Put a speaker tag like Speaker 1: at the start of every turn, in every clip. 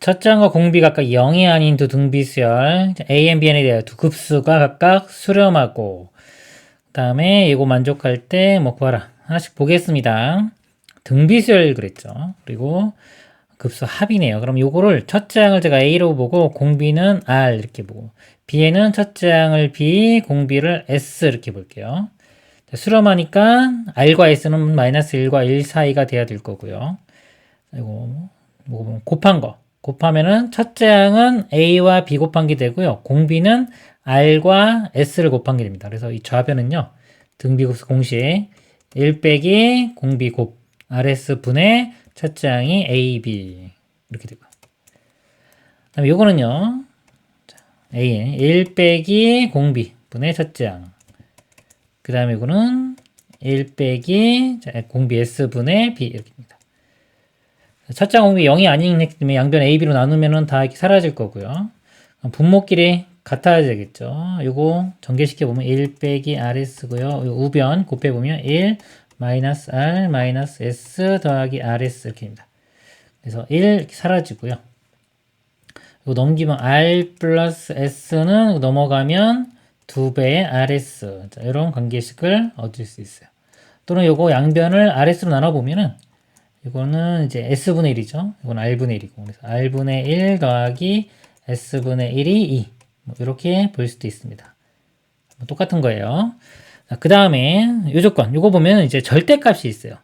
Speaker 1: 첫 장과 공비 각각 0이 아닌 두 등비수열 A, N, Bn에 대하여 두 급수가 각각 수렴하고 그 다음에 이거 만족할 때 뭐 구하라 하나씩 보겠습니다. 등비수열 그랬죠. 그리고 급수 합이네요. 그럼 요거를 첫 장을 제가 A로 보고 공비는 R 이렇게 보고 B에는 첫 장을 B, 공비를 S 이렇게 볼게요. 자, 수렴하니까 R과 S는 마이너스 1과 1 사이가 돼야 될 거고요. 이거 뭐 곱한 거. 곱하면은 첫째 항은 A와 B 곱한 게 되고요. 공비는 R과 S를 곱한 게 됩니다. 그래서 이 좌변은요. 등비급수 공식 1 빼기 공비 곱 RS 분의 첫째 항이 AB 이렇게 되고. 그다음에 요거는요. 자, A 1 빼기 공비 분의 첫째 항. 그 다음에 이거는 1 빼기 자, 공비 S 분의 B 이렇게입니다. 첫째 공비 0이 아니기 때문에 양변 A, B로 나누면은 다 이렇게 사라질 거고요. 분모끼리 같아야 되겠죠. 요거 전개시켜 보면 1 빼기 RS고요. 요 우변 곱해 보면 1 마이너스 R 마이너스 S 더하기 RS 이렇게 됩니다. 그래서 1 이렇게 사라지고요. 이거 넘기면 R 플러스 S는 넘어가면 2배의 RS 자, 이런 관계식을 얻을 수 있어요. 또는 요거 양변을 RS로 나눠보면은 이거는 이제 S분의 1이죠. 이건 R분의 1이고. 그래서 R분의 1 더하기 S분의 1이 2. 뭐 이렇게 볼 수도 있습니다. 뭐 똑같은 거예요. 그 다음에 요 조건. 요거 보면 이제 절대값이 있어요.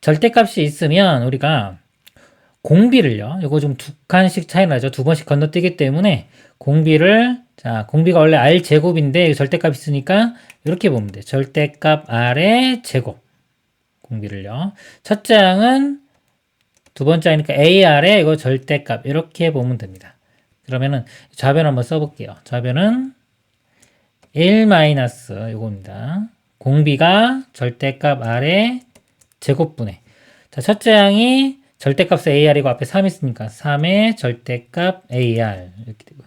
Speaker 1: 절대값이 있으면 우리가 공비를요. 요거 좀 두 칸씩 차이 나죠. 두 번씩 건너뛰기 때문에 공비를 자, 공비가 원래 R 제곱인데 절대값 있으니까 이렇게 보면 돼. 절대값 R의 제곱. 공비를요. 첫째 항은 두 번째 항이니까 AR에 이거 절대값 이렇게 보면 됩니다. 그러면은 좌변 한번 써볼게요. 좌변은 1 마이너스 이겁니다. 공비가 절대값 R의 제곱분의 자 첫째 항이 절대값 AR이고 앞에 3 있으니까 3의 절대값 AR 이렇게 되고요.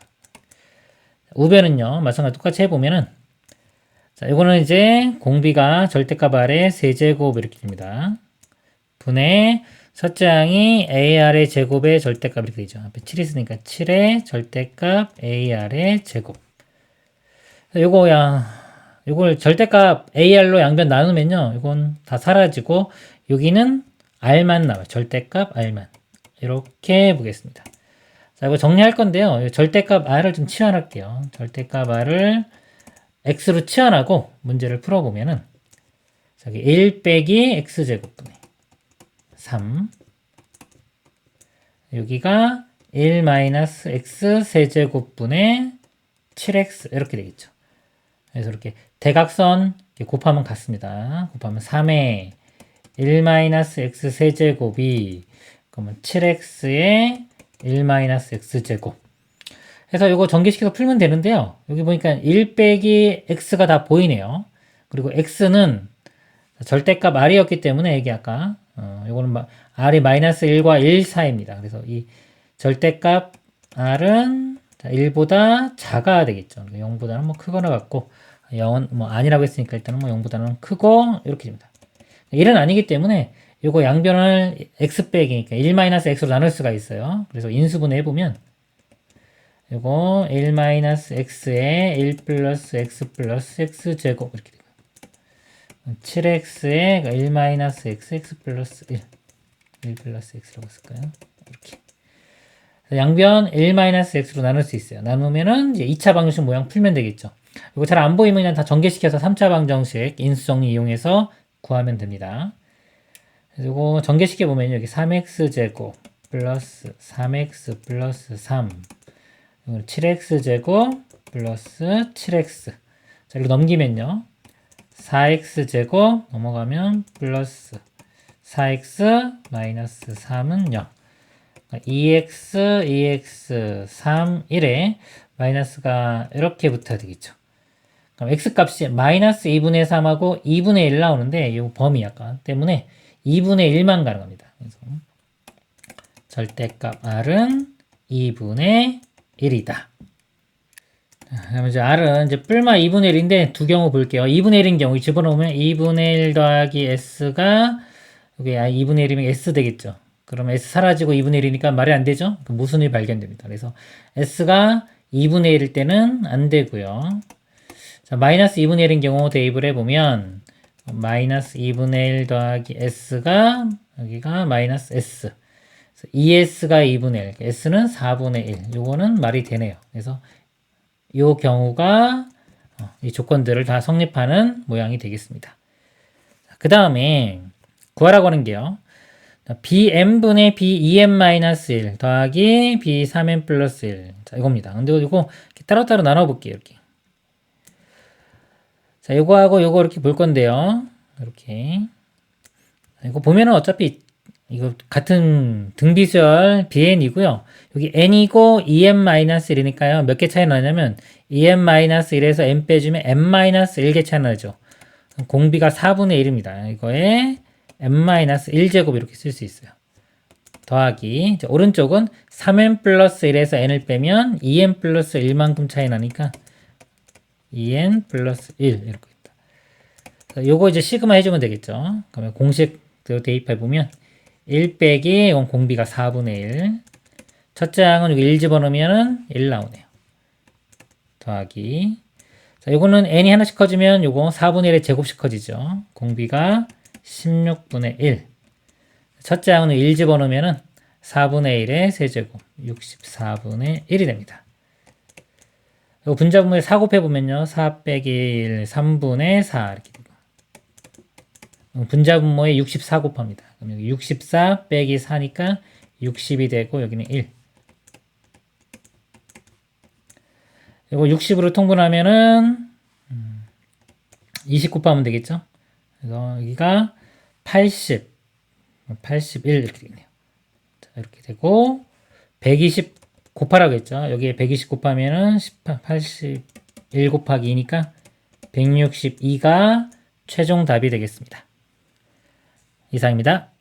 Speaker 1: 우변은요 마찬가지 똑같이 해보면은 자, 이거는 이제 공비가 절대값 아래 세제곱 이렇게 됩니다. 분의 첫째 항이 AR의 제곱의 절대값 이렇게 되죠. 앞에 7 있으니까 7의 절대값 AR의 제곱. 요거 야, 요걸 절대값 AR로 양변 나누면요. 이건 다 사라지고 여기는 R만 나와요. 절대값 R만. 이렇게 보겠습니다. 자, 이거 정리할 건데요. 절대값 R을 좀 치환할게요. 절대값 R을 x로 치환하고 문제를 풀어보면은 저기 1 빼기 x제곱분의 3 여기가 1 마이너스 x 세제곱분의 7x 이렇게 되겠죠. 그래서 이렇게 대각선 곱하면 같습니다. 곱하면 3에 1 마이너스 x 세제곱이 그러면 7x의 1 마이너스 x제곱 해서 이거 전개시켜서 풀면 되는데요. 여기 보니까 1 빼기 x가 다 보이네요. 그리고 x는 절대값 r이었기 때문에 여기 아까 어, 이거는 r이 마이너스 1과 1 사이입니다. 그래서 이 절대값 r은 1보다 작아야 되겠죠. 0보다는 뭐 크거나 같고 0은 뭐 아니라고 했으니까 일단은 뭐 0보다는 크고 이렇게 됩니다. 1은 아니기 때문에 이거 양변을 x 빼기니까 1 마이너스 x로 나눌 수가 있어요. 그래서 인수분해 해보면 이거 1 마이너스 x에 1 플러스 x 플러스 x 제곱 이렇게 되고 7x에 1 마이너스 x x 플러스 1 1 플러스 x라고 쓸까요? 이렇게 양변 1 마이너스 x로 나눌 수 있어요. 나누면은 이제 2차 방정식 모양 풀면 되겠죠. 이거 잘 안 보이면 그냥 다 전개시켜서 3차 방정식 인수정리 이용해서 구하면 됩니다. 그리고 전개시켜 보면 여기 3x 제곱 플러스 3x 플러스 3 7x제곱 플러스 7x. 자, 이거 넘기면요. 4x제곱 넘어가면 플러스 4x 마이너스 3은 0. 2x, 2x, 3, 1에 마이너스가 이렇게 붙어야 되겠죠. 그럼 x 값이 마이너스 2분의 3하고 2분의 1 나오는데 이 범위 약간 때문에 2분의 1만 가능합니다. 그래서 절대값 r은 2분의 1이다. 그럼 이제 R은 이제 뿔마 2분의 1인데 두 경우 볼게요. 2분의 1인 경우 집어넣으면 2분의 1 더하기 S가 여기 2분의 아, 1이면 S 되겠죠. 그러면 S 사라지고 2분의 1이니까 말이 안 되죠? 그 모순이 발견됩니다. 그래서 S가 2분의 1일 때는 안 되고요. 자, 마이너스 2분의 1인 경우 대입을 해보면 마이너스 2분의 1 더하기 S가 여기가 마이너스 S 2S가 2분의 1 S는 4분의 1 요거는 말이 되네요. 그래서 요 경우가 어, 이 조건들을 다 성립하는 모양이 되겠습니다. 그 다음에 구하라고 하는 게요. bm분의 b2m-1 더하기 b3m 플러스 1. 자, 이겁니다. 근데 이거 따로따로 나눠볼게요. 이렇게. 자, 요거하고 요거 이렇게 볼 건데요. 이렇게. 자, 이거 보면은 어차피 이거 같은 등비수열 bn이고요. 여기 n이고 em-1이니까요. 몇 개 차이 나냐면 em-1에서 n 빼주면 m-1개 차이 나죠. 공비가 4분의 1입니다. 이거에 n-1제곱 이렇게 쓸 수 있어요. 더하기 오른쪽은 3n 플러스 1에서 n을 빼면 2n 플러스 1만큼 차이 나니까 2n 플러스 1 이렇게 있다. 자, 요거 이제 시그마 해주면 되겠죠. 그러면 공식대로 대입해 보면 1 빼기 이건 공비가 4분의 1 첫째 항은 여기 1 집어넣으면 1 나오네요. 더하기 자, 요거는 n이 하나씩 커지면 요거 4분의 1의 제곱씩 커지죠. 공비가 16분의 1. 첫째 항은 1 집어넣으면 은 4분의 1의 세제곱 64분의 1이 됩니다. 요 분자분모에 4 곱해보면요. 4 빼기 1, 3분의 4 이렇게 되고 어, 분자분모에 64 곱합니다. 그럼 여기 64 빼기 4니까 60이 되고 여기는 1. 이거 60으로 통분하면은 20 곱하면 되겠죠? 그래서 여기가 80, 81 이렇게 되겠네요. 자, 이렇게 되고 120 곱하라고 했죠. 여기에 120 곱하면은 18, 81 곱하기 2니까 162가 최종 답이 되겠습니다. 이상입니다.